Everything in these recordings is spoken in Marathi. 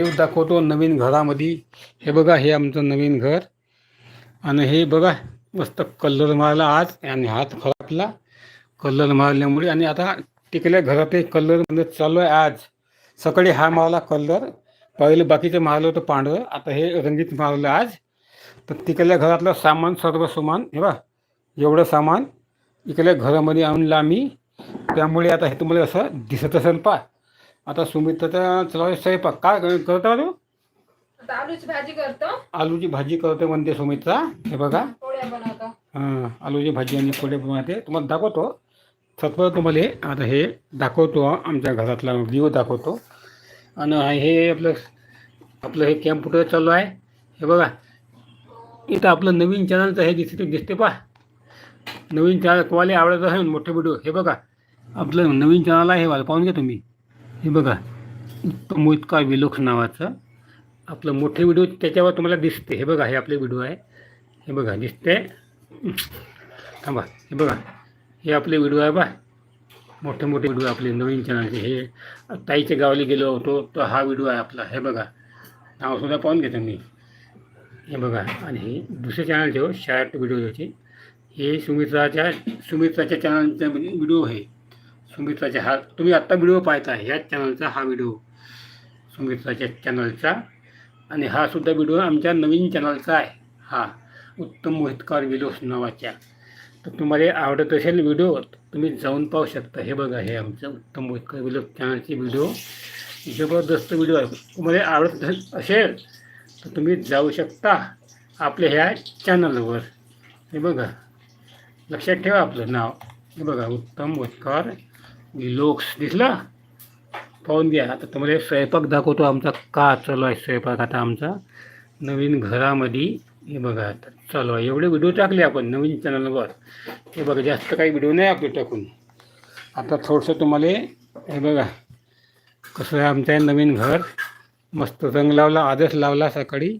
हे दाखवतो नवीन घरामध्ये. हे बघा हे आमचं नवीन घर. आणि हे बघा मस्त कलर मारला आज आणि हात खराबला. कलर मारल्यामुळे आणि आता तिकडल्या घरात कलर म्हणजे चालू आहे आज. सकाळी हा मारला कलर. पहिले बाकीचं मारलं होतं पांढरं. आता हे रंगीत मारलं आज. तर तिकडल्या घरातलं सामान सर्व सामान हे बा एवढं सामान. इकडल्या घरामध्ये आणलं आम्ही त्यामुळे आता हे तुम्हाला असं दिसत असेल पा आता सुमित्राचा चला स्वयंपाक. काय करता आता आलूची भाजी करतो. आलूची भाजी करते म्हणते सुमित्रा हे बघा. पोळ्या बनवतो. हां आलूची भाजी आणि पोळे बनवते. तुम्हाला दाखवतो. सत्वर तुम्हाला हे आता हे दाखवतो. आमच्या घरातला व्ह्यू दाखवतो. आणि हे आपलं आपलं हे कॅम्प्युटर चालू आहे? हे बघा. इथं आपलं नवीन चॅनलचं हे दिसते दिसते पा नवीन चॅनल तुम्हाला आवडत आहे मोठे व्हिडिओ हे बघा. आपलं नवीन चॅनल आहे हे पाहून घ्या तुम्ही. हे बघा उत्तम मोहितका विलोक नावाचं आपलं मोठे व्हिडिओ त्याच्यावर तुम्हाला दिसते. हे बघा हे आपले व्हिडिओ आहे. हे बघा दिसते. थांबा हे बघा हे आपले व्हिडिओ आहे बा. मोठे मोठे व्हिडिओ आपले नवीन चॅनलचे हे ताईच्या गावाला गेलो होतो तर हा व्हिडिओ आहे आपला. हे बघा नावसुद्धा पाहून घेतो मी हे बघा आणि हे दुसऱ्या चॅनलचे हो शॉर्ट व्हिडिओचे हे सुमित्राच्या सुमित्राच्या चॅनलचा म्हणजे व्हिडिओ आहे. सुमित्राचा हा तुम्ही आत्ता व्हिडिओ पाहता ह्याच चॅनलचा हा व्हिडिओ. सुमित्राच्या चॅनलचा आणि हा सुद्धा व्हिडिओ आमच्या नवीन चॅनलचा आहे. हा उत्तम मोहितकार विलोस नावाच्या. तर तुम्हाला आवडत असेल व्हिडिओ तुम्ही जाऊन पाहू शकता. हे बघा हे आमचं उत्तम मोहितकर विलोस चॅनलचे व्हिडिओ. जबरदस्त व्हिडिओ आहे. तुम्हाला आवडत असेल- असेल तर तुम्ही जाऊ शकता आपल्या ह्या चॅनलवर हे बघा लक्षात ठेवा आपलं नाव. हे बघा उत्तम मोहितकर लोक्स दिसला. पाहून घ्या. आता तुम्हाला स्वयंपाक दाखवतो आमचा. का चालू आहे स्वयंपाक आता आमचा? नवीन घरामध्ये हे बघा आता चालू आहे. एवढे व्हिडिओ टाकले आपण नवीन चॅनलवर हे बघा जास्त काही व्हिडिओ नाही आपले टाकून. आता थोडंसं तुम्हाला हे बघा कसं आहे आमचं आहे नवीन घर. मस्त रंग लावला आदर्श लावला सकाळी.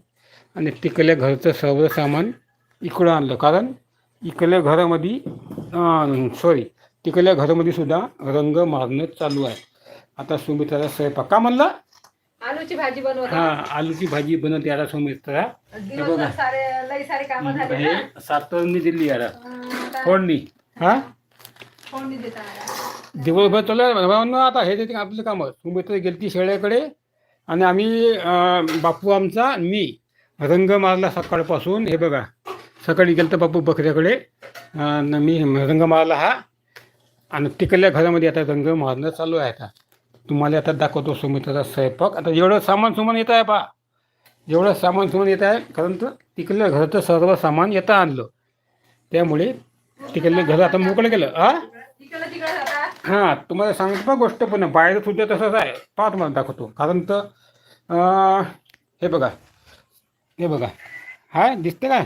आणि तिकडल्या घरचं सर्व सामान इकडं आणलं. कारण इकडल्या घरामध्ये सॉरी तिकडल्या घरामध्ये सुद्धा रंग मारणं चालू आहे. आता सुमित्राचा स्वयंपाक. का म्हणला? आलूची भाजी बनवतो हा आलूची भाजी बनवते आता सुमित्रा. दिवसभर सारे लई सारे कामं झाले हे ना सातरणी दिली याला. अं, आता फोडणी. हा? फोडणी देता मला. दिवसभर चालू आता हे देते आपलं कामं? सुमित्रा गेलती शेळ्याकडे आणि आम्ही अं, बापू आमचा आणि मी रंग मारला सकाळपासून. हे बघा. सकाळी गेलं तर बापू बकऱ्याकडे. अन् मी रंग मारला हा. आणि तिकडल्या घरामध्ये आता रंग मारणं चालू आहे आता. तुम्हाला आता दाखवतो सुमित्राचा स्वयंपाक. आता एवढं सामान सुमान येत आहे पा एवढं सामान सुमान येत आहे कारण तर तिकडल्या घराचं सर्व सामान येतं आणलं. त्यामुळे तिकडलं घर आता मोकळं केलं. हा? हां तुम्हाला सांगतो पा गोष्ट पण. बाहेर सुद्धा तसंच आहे. पहा तुम्हाला दाखवतो. कारण तर हे बघा. हे बघा. हाय दिसते काय?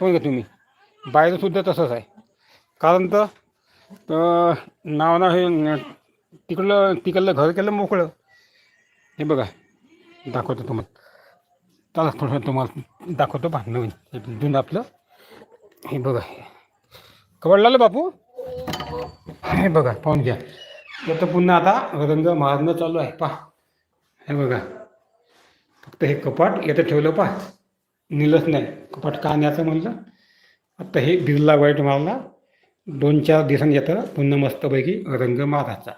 पण का तुम्ही. बाहेर सुद्धा तसंच आहे. कारण तर तर नाव ना हे तिकडलं तिकडलं घर केलं मोकळं. हे बघा दाखवतो तुम्हाला. चला थोडं तुम्हाला दाखवतो पहा नवीन. देऊन जुनं आपलं. हे बघा. कवडलं बापू? हे बघा पाहून घ्या. तर पुन्हा आता रंग मारणं चालू आहे. पहा. हे बघा. फक्त हे कपाट येतं ठेवलं पहा. निलंच नाही. कपाट का न्यायचं म्हणलं. आता हे बिरला वाईट मारला दोन चार दिवसांनी येतं. पुन्हा मस्तपैकी रंग मारायचा.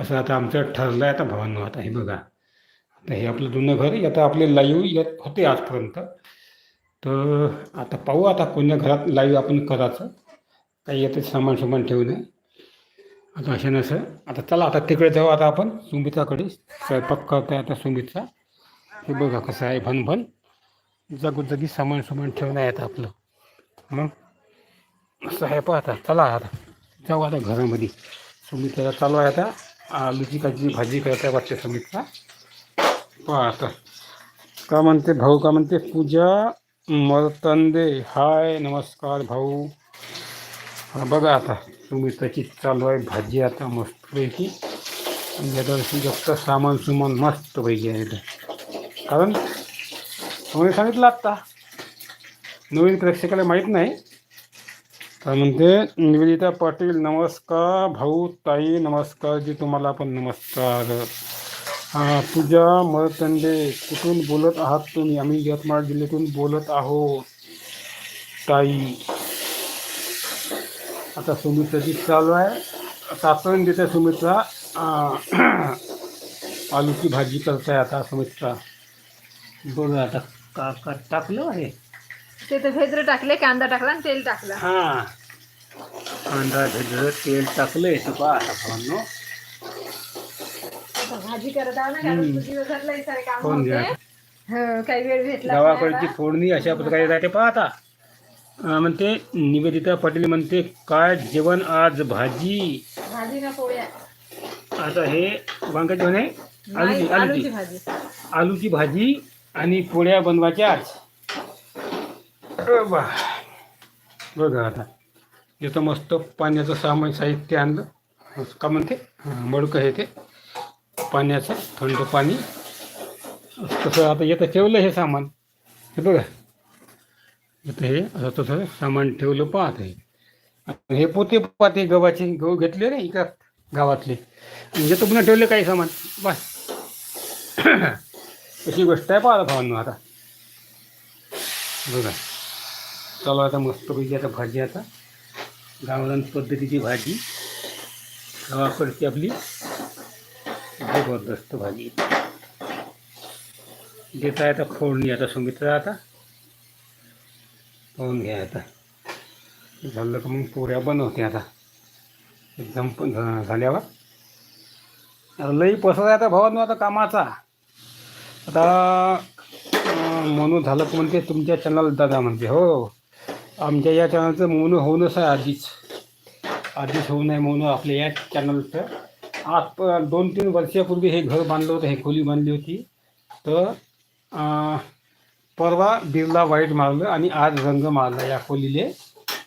असं आता आमचं ठरलं आहे आता भावांनो. आता हे बघा. आता हे आपलं जुनं घर आता आपले लाईव्ह येत होते आजपर्यंत. तर आता पाहू आता कोणत्या घरात लाईव्ह आपण करायचं. काही येते सामान सामान ठेवू नये आता असे नसं. आता चला आता तिकडे जाऊ. आता आपण सुमिताकडे स्वयंपाक करताय आता सुमितचा. हे बघा कसं आहे भनभन. जागोजागी सामान सामान ठेवणं आहे आता आपलं. मग असं आहे पण आता चला आता. जाऊ आता घरामध्ये. सुमित्रा चालू आहे आता. आलूची काची भाजी करत आहे वाटते सुमित्रा पहा आता. का म्हणते भाऊ का म्हणते पूजा? मरतंदे हाय नमस्कार भाऊ. बघा आता सुमित्राची चालू आहे भाजी आता मस्तपैकी. आणि यात जास्त सामान सुमान मस्तपैकी आहे कारण तुम्ही सांगितलं आत्ता. नवीन प्रेक्षकाला माहीत नाही. काय म्हणते निवेदिता पाटील नमस्कार. भाऊ ताई नमस्कार. जी तुम्हाला पण नमस्कार. पूजा मळतंडे कुठून बोलत आहात तुम्ही? आम्ही यवतमाळ जिल्ह्यातून बोलत आहोत. ताई. आता सुमित्राची चालू आहे. तातण देते सुमित्रा आलूची भाजी करताय आता सुमित्रा बघा आता का टाकलं आहे? ते तर टाकले कांदा टाकला आणि तेल टाकलं. हां. कांदा तेल टाकलं आहे पहा आता भावांनो. भाजी करत आहो ना कारण हम्म. दिवसभर लई सारे काम कोण होते. घ्या? हो, काही वेळ भेटला गावाकडची फोडणी अशा प्रकारे जाते. पहा आता. अं, म्हणते निवेदिता पाटील म्हणते काय जेवण आज भाजी? भाजी ना पोळ्या. आता हे वांग्याची म्हणे नाही, आलूची आलूची. आलूची भाजी. आलूची भाजी आणि पोळ्या बनवायच्या आज. बा बघा आता. इथं मस्त पाण्याचं सामान साहित्य आणलं. का म्हणते? हां, मडकं हे ते. पाण्याचं थंड पाणी. तसं आता येतं ठेवलं हे सामान. हे बघा. इथं हे असं तसं सामान ठेवलं पाहत आहे. हे पोते पाहते गव्हाचे गहू घेतले रे इका गावातले. म्हणजे तो पुन्हा ठेवले काही सामान. बस. अशी गोष्ट आहे पाहता भावांना आता. बघा. चला आता मस्तपैकी आता भाजी आता. गावरान पद्धतीची भाजी. गावाकडची आपली जबरदस्त भाजी. देत आहे आता फोडणी आता सुमित्रा आता. पाहून घ्या आता. झालं का मग पोऱ्या बनवते आता. एकदम पण झाल्यावर. आता लई पसरा आता भावांनो आता कामाचा. आता म्हणून झालं का म्हणते तुमच्या चॅनल दादा म्हणते. हो. आमच्या या चॅनलचं म्हणून होऊनच आहे आधीच. आधीच होऊ नये म्हणून आपल्या या चॅनलचं आज प- दोन तीन वर्षापूर्वी हे घर बांधलं होतं हे खोली बांधली होती. तर परवा बिर्ला वाईट मारलं आणि आज रंग मारला या खोलीले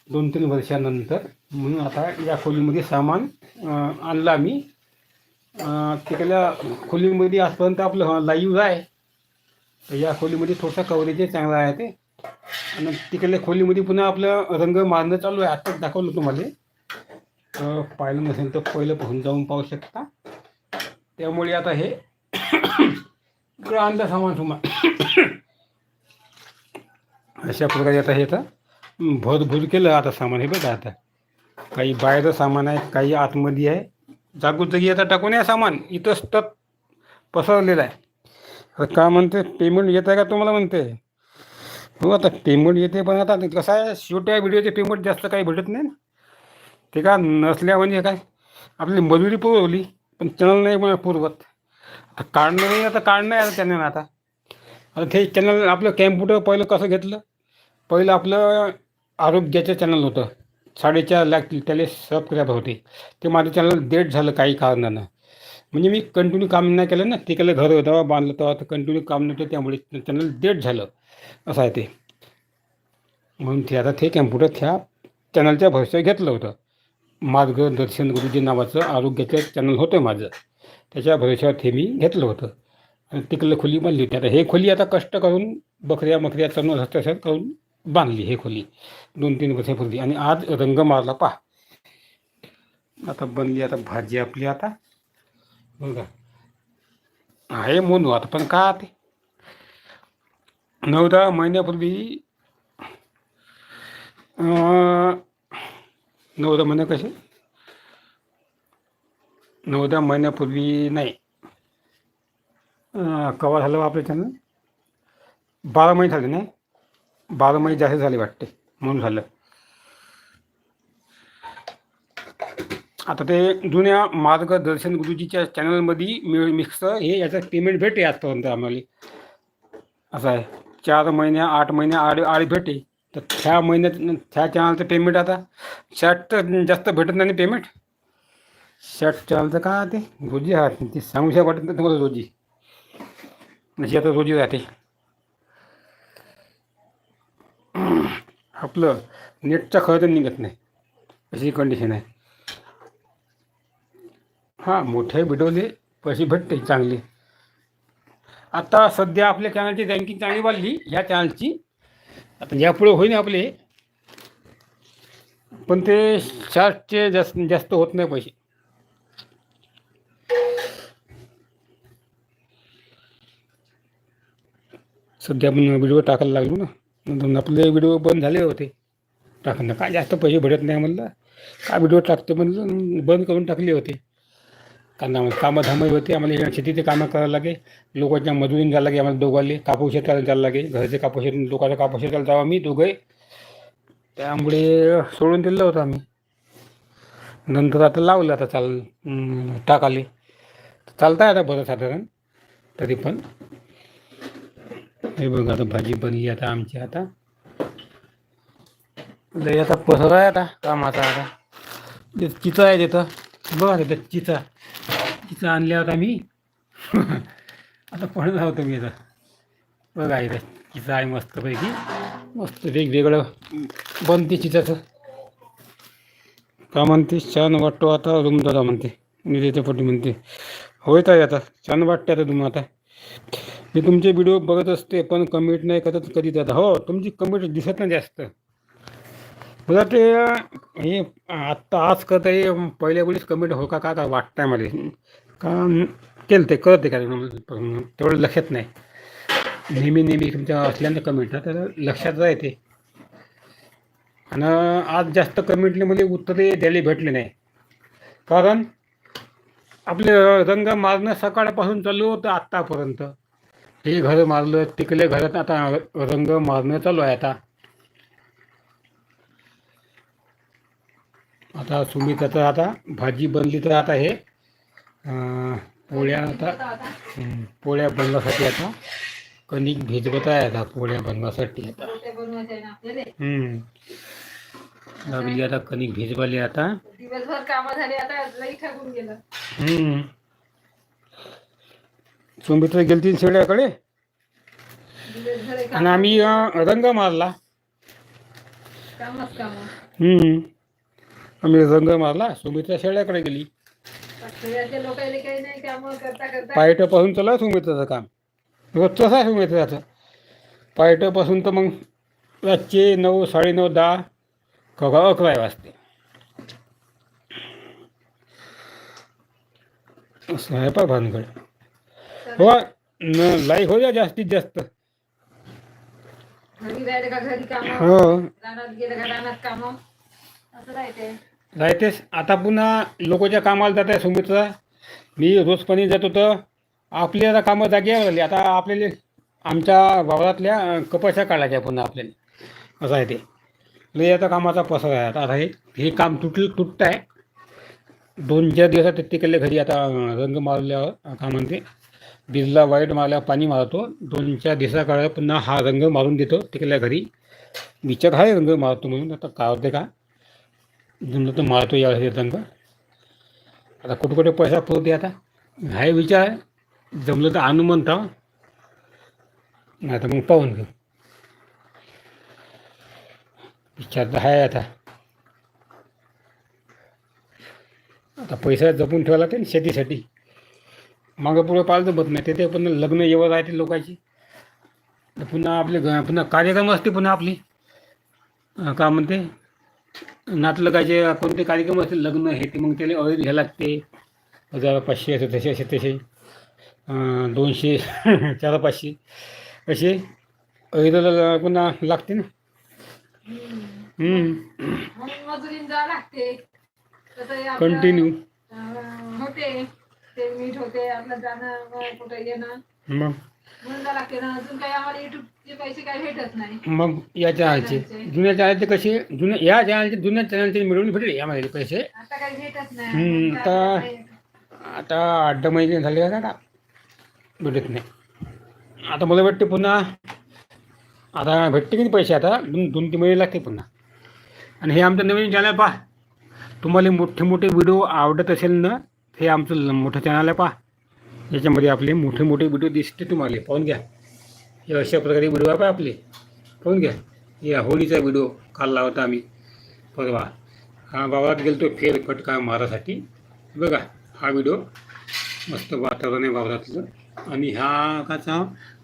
दोन तीन वर्षानंतर. म्हणून आता या खोलीमध्ये सामान आणला आणलं आम्ही. तिकडल्या खोलीमध्ये आजपर्यंत आपलं लाईव्ह आहे. तर या खोलीमध्ये थोडंसं कव्हरेज चांगलं आहे ते. आणि तिकडल्या खोलीमध्ये पुन्हा आपलं रंग मारणं चालू आहे. आत्ताच दाखवलं तुम्हाला. पाहिलं नसेल तर पहिलं पाहून जाऊन पाहू शकता. त्यामुळे आता हे इकडं आणलं सामान तुम्हाला अशा प्रकारे आता हे आता भरभूर केलं आता सामान हे बघा आता. काही बाहेरचं सामान आहे काही आतमध्ये आहे. जागोजागी आता टाकून या सामान. इथंच तर पसरलेलं आहे. काय का म्हणते? पेमेंट येत आहे का तुम्हाला म्हणते? हो आता पेमेंट येते पण आता कसं आहे शेवटी व्हिडिओचे पेमेंट जास्त काही भेटत नाही ना. ते का नसल्या म्हणजे काय आपली मजुरी पुरवली पण चॅनल नाही मला पुरवत. आता काढणं नाही आता काढणं आहे आता चॅनल आता. आता ते चॅनल आपलं कॅम्प्युटर पहिलं कसं घेतलं? पहिलं आपलं आरोग्याचं चॅनल होतं. साडेचार लाख त्याला सबस्क्रायबर होते. ते माझं चॅनल डेट झालं काही कारणानं. म्हणजे मी कंटिन्यू काम नाही केलं ना. तिकडलं घर होतं बांधलं तेव्हा तर कंटिन्यू काम नव्हतं त्यामुळे चॅनल डेट झालं. असं आहे ते. म्हणून ते आता ते कॅम्प्युटर त्या चॅनलच्या भविष्यात घेतलं होतं. मार्गदर्शन गुरुजी नावाचं आरोग्याचं चॅनल होतं माझं. त्याच्या भविष्यात हे मी घेतलं होतं. आणि तिकडलं खोली बांधली होती. आता हे खोली आता कष्ट करून बकऱ्या मकऱ्या चरण हस्तक्षर करून बांधली हे खोली. दोन तीन वर्षापूर्वी. आणि आज रंग मारला पहा. आता बनली आता भाजी आपली आता. बघा. आहे म्हणू आता पण का ते? नऊ दहा महिन्यापूर्वी नऊ दहा महिने कसे? नऊ दहा महिन्यापूर्वी नाही. कवा झालं आपल्या चॅनल बारा महिने झाले नाही? बारा महिने जास्त झाले वाटते म्हणून झालं. आता ते जुन्या मार्गदर्शन गुरुजीच्या चॅनलमध्ये मिळ मिक्स हे याचं पेमेंट भेटे आजपर्यंत आम्हाला. असं आहे. चार महिन्या आठ महिन्या आड आड भेटे तर त्या महिन्यात त्या चॅनलचं पेमेंट आता शर्ट जास्त भेटत नाही पेमेंट शर्ट चॅनलचं का ते? रोजी हा ते सांगू शक वाटत नाही तुम्हाला रोजी. जशी आता रोजी राहते. आपलं नेटचा खर्च निघत नाही. अशी कंडिशन आहे. हां मोठे व्हिडिओले पैसे भेटते चांगले. आता सध्या आपल्या चॅनलची रँकिंग चांगली वाढली ह्या चॅनलची आता यापुढे होईन आपले. पण ते शार्टचे जास्त जास्त होत नाही पैसे. सध्या आपण व्हिडिओ टाकायला लागलो ना. नंतर आपले व्हिडिओ बंद झाले होते. टाकणं काय जास्त पैसे भेटत नाही म्हणलं. काय व्हिडिओ टाकते म्हणलं बंद करून टाकले होते. कारण कामं धामही होते. आम्हाला शेतीचे कामं करायला लागे. लोकांच्या मजुरीने जायला लागे. आम्हाला दोघांले कापूस शेताला जायला लागे. घरचे कापूस शेत लोकांच्या कापूस शेताला जावं. आम्ही दोघे त्यामुळे सोडून दिलं होतं आम्ही. नंतर आता लावलं आता चाल टाकाले. चालतं आहे आता बरं साधारण. तरी पण. हे बघा आता भाजी बनली आता आमची आता. लय आता पसर आहे आता कामाचा आता. ते चिचा आहे तिथं. बघा तिथं चिचा. चिचा आणल्या होता मी आता पडला होतो मी आता बघा इथं चिचा आहे मस्तपैकी. मस्त वेगवेगळं बनते चिचाचं का म्हणते छान वाटतो आता रूम दादा म्हणते. मी त्याच्यापोटी म्हणते. होय ताई आता छान वाटते आता तुम्हाला आता. मी तुमचे व्हिडिओ बघत असते पण कमेंट नाही करत कधी दादा हो तुमची कमेंट दिसत नाही जास्त. मला ते हे आत्ता आज करत आहे पहिल्या वेळेस कमेंट हो का का का वाटतं आहे मला. का केलं ते करत आहे का? तेवढं लक्षात नाही. नेहमी नेहमी तुमच्या असल्यानं कमेंट ना तर लक्षात राहते. आणि आज जास्त कमेंटने मला उत्तरे द्यायला भेटले नाही. कारण आपले रंग मारणं सकाळपासून चालू होतं आत्तापर्यंत. हे घर मारलं तिकडे घरात आता रंग मारणं चालू आहे आता. आता सुमित्राचं आता भाजी बनली तर आता हे पोळ्या आता पोळ्या बनवासाठी आता कणिक भिजवत आहे आता पोळ्या बनवासाठी आता. लागली आता कणिक भिजवाली आता. दिवसभर कामं झाली आता लई थकून गेलं. सुमित्रा गेलती शेड्याकडे आणि आम्ही रंग मारला. कामच काम. हं. आम्ही रंग मारला सुमित्रा शेड्याकडे गेली. करता पायथ्यापासून चालू सुमित्राचं काम. रोजचंच आहे सुमित्राचं. पायथ्यापासून तर मग रातचे नऊ साडेनऊ दहा कवा अकरा वाजते. असं आहे पा भानगड. हो न लाईक हो द्या जास्तीत जास्त. हो. रानात राहतेच आता पुन्हा लोकांच्या कामाला जात आहे सुमितचा. मी रोजपणे जात होतं. आपली आता कामं जागेवर आली आता आपल्याला आमच्या वावरातल्या कपाशा काढायच्या पुन्हा आपल्याला. असं आहे ते. लय आता कामाचा पसार आहे. आता हे हे काम तुटलं तुटतं आहे दोन चार दिवसात तिकडले घरी आता रंग मारल्यावर का म्हणते? बिजला वाईट मारल्यावर पाणी मारतो. दोन चार दिवसाकडे पुन्हा हा रंग मारून देतो तिकडल्या घरी. विचार आहे रंग मारतो म्हणून. आता काय होते का? जमलं तर मारतो यावेळेस रंग आता कुठे कुठे पैसा पुरवते आता? हाय विचार जमलं तर आणू म्हणता. नाही तर मग पाहून घेऊ. विचार तर आहे आता. आता पैसा जपून ठेवा लागते ना शेतीसाठी. मागं पुढं पाहिलं बघ नाही. ते पण लग्न येवं राहते लोकांची. तर पुन्हा आपले पुन्हा कार्यक्रम असते पुन्हा आपली. का म्हणते? नातलगाचे कोणते कार्यक्रम असतील लग्न हे ते मग त्याला अळीत घ्यायला लागते. हजार पाचशे असे तसे असे तसे. दोनशे चार पाचशे. असे अळीला पुन्हा लागते ना. कंटिन्यू होते. ते मीठ होते आपलं जाणं कुठं येणं. मग? म्हणून जावं लागते ना अजून काही आम्हाला युट्यूबचे पैसे काही भेटत नाही. मग या चॅनलचे जुन्या चॅनलचे कसे जुन्या या चॅनलचे जुन्या चॅनलचे मिळून भेटले यामध्ये पैसे. आता काही भेटत नाही. हम्म, मग आता- आता आठ दहा महिने झाले का? आता भेटत नाही. आता मला वाटते पुन्हा आता भेटते की नाही पैसे आता? दोन दोन तीन महिने लागते पुन्हा. आणि हे आमचं नवीन चॅनल पहा. तुम्हाला मोठे मोठे व्हिडिओ आवडत असेल ना हे आमचं ल- मोठं चॅनल आहे पहा. याच्यामध्ये आपले मोठे मोठे व्हिडिओ दिसते तुम्हाला. पाहून घ्या. हे अशा प्रकारे व्हिडिओ आहे आपले. पाहून घ्या. या होळीचा व्हिडिओ काढला होता आम्ही. परवा. हा बाबात गेलो तो फेर फटका मारासाठी. बघा हा व्हिडिओ मस्त वातावरण आहे वावरातलं. आणि हा काचा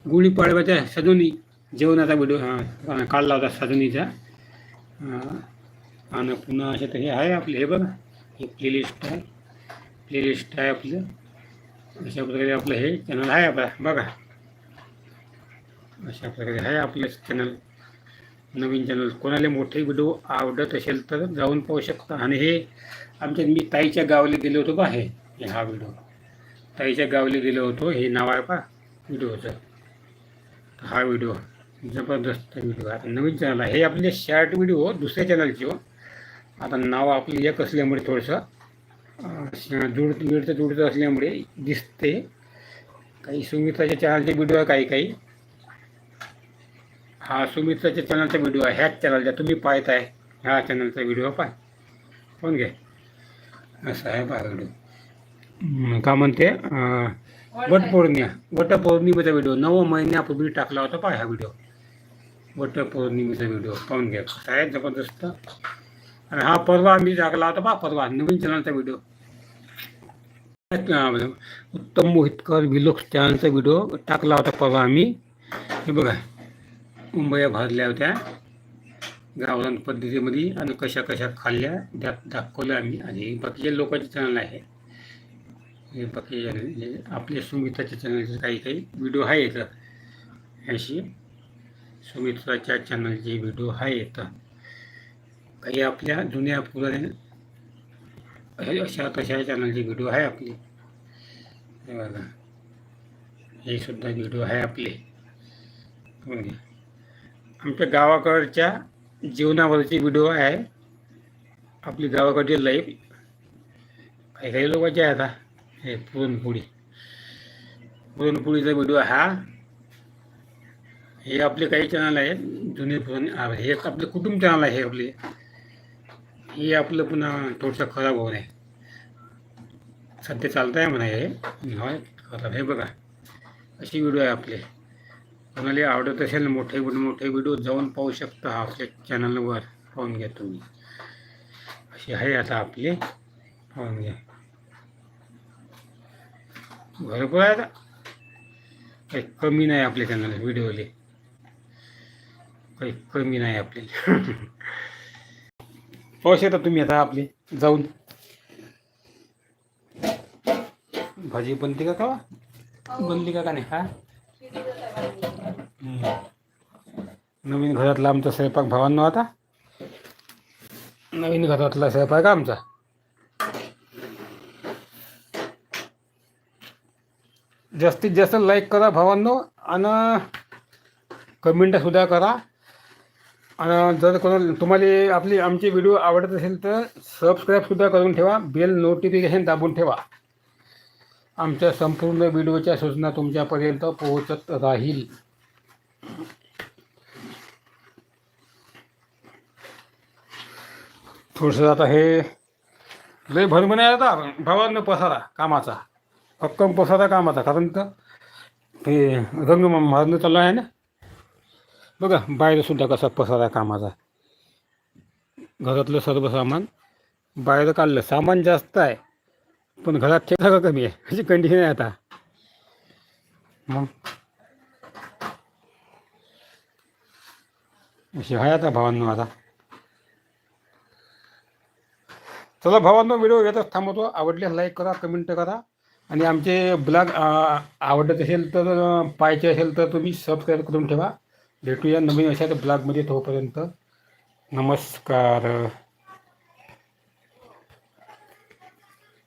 गुढीपाडव्याच्या सजवणी जेवणाचा व्हिडिओ हा काढला होता सजवणीचा आणि पुन्हा असे तर हे आहे आपले. हे बघा. हे प्लेलिस्ट आहे. प्लेलिस्ट आहे आपलं. अशा प्रकारे आपलं हे चॅनल आहे आपला. बघा. अशा प्रकारे आहे आपलं चॅनल नवीन चॅनल कोणाला मोठे व्हिडिओ आवडत असेल तर जाऊन पाहू शकता. आणि हे आमच्या मी ताईच्या गावाला गेलो होतो बा हे. हा व्हिडिओ ताईच्या गावाला गेलो होतो. हे नाव आहे पा व्हिडिओचं हा व्हिडिओ जबरदस्त व्हिडिओ आता नवीन चॅनल आहे. हे आपले शॉर्ट व्हिडिओ दुसऱ्या चॅनलचे हो. आता नाव आपलं एक असल्यामुळे थोडंसं अं, जुळत मिळतं जुळतं असल्यामुळे दिसते. काही सुमित्राच्या चॅनलचे व्हिडिओ आहे काही काही. हा सुमित्राच्या चॅनलचा व्हिडिओ आहे ह्याच चॅनलचा तुम्ही पाहताय ह्या चॅनलचा व्हिडिओ पाय पण घे असं आहे पहा व्हिडिओ का म्हणते? वटपौर्णिमा वटपौर्णिमेचा व्हिडिओ नऊ महिन्यापूर्वी टाकला होता पहा हा व्हिडिओ वटपौर्णिमेचा व्हिडिओ पाहून घ्या. काय जबरदस्त. आणि हा परवा आम्ही जागला होता बा परवा. नवीन चॅनलचा व्हिडिओ. उत्तम मोहितकर विलोक चॅनलचा व्हिडिओ टाकला होता परवा आम्ही. हे बघा मुंबया भरल्या होत्या. गावरान पद्धतीमध्ये आणि कशा कशा खाल्ल्या त्यात दाखवल्या आम्ही. आणि बाकीच्या लोकांचे चॅनल आहे. हे बाकी आपले सुमिताच्या आपल्या सुमित्राच्या चॅनलचे काही काही व्हिडिओ आहेत. अशी सुमित्राच्या चॅनलचे व्हिडिओ आहेत. काही आपल्या जुन्या पुराने अशा तशा चॅनलचे व्हिडिओ आहे आपले? हे बघा. हे सुद्धा व्हिडिओ आहे आपले. आमच्या गावाकडच्या जीवनावरचे व्हिडिओ आहे. आपली गावाकडची लाईफ काही काही लोकांचे आहे आता. हे पुरणपोळी. पुरणपोळीचा व्हिडिओ हा. हे आपले काही चॅनल आहेत. जुने पुराणे हे एक आपले कुटुंब चॅनल आहे आपले. हे आपलं पुन्हा थोडंसं खराब होऊ नये. सध्या चालतं आहे म्हणा हे. होय खराब हे बघा. अशी व्हिडिओ आहे आपले. कोणाला आवडत असेल मोठे व्हिडिओ मोठे व्हिडिओ जाऊन पाहू शकता आपल्या चॅनलवर पाहून घ्या तुम्ही. असे आहे आता आपले. पाहून घ्या. भरपूर आहे आता. काही कमी नाही आपल्या चॅनल व्हिडिओले काही कमी नाही आपल्याला. पाहू शकता तुम्ही आता आपली जाऊन. भाजी बनते का का बनली का का नाही हा. नवीन घरातला आमचा स्वयंपाक भावांनो आता. नवीन घरातला स्वयंपाक आमचा. जास्तीत जास्त लाईक करा भावांनो आणि कमेंटसुद्धा करा. आणि जर कोणाला तुम्हाला आपली आमचे व्हिडिओ आवडत असेल तर सबस्क्राईबसुद्धा करून ठेवा. बेल नोटिफिकेशन दाबून ठेवा. आमच्या संपूर्ण व्हिडिओच्या सूचना तुमच्यापर्यंत पोहोचत राहील. थोडंसं आता हे लय भरमने आता. भावांना पसारा कामाचा. भक्कम पसारा कामाचा. कारण तर हे रंग मारणं चालू आहे ना? बघा बाहेर सुद्धा कसा पसारा कामाचा. घरातलं सर्व सामान बाहेर काढलं. सामान जास्त आहे पण घरात ते सगळं कमी आहे. अशी कंडिशन आहे आता. मग? अशी आहे आता भावांनो आता. चला भावांनो व्हिडिओ येतच थांबवतो. आवडल्यास लाईक करा कमेंट करा. आणि आमचे ब्लॉग आवडत असेल तर पाहायचे असेल तर तुम्ही सबस्क्राईब करून ठेवा. भेटूया. नवीन अशा ब्लॉगमध्ये तोपर्यंत नमस्कार.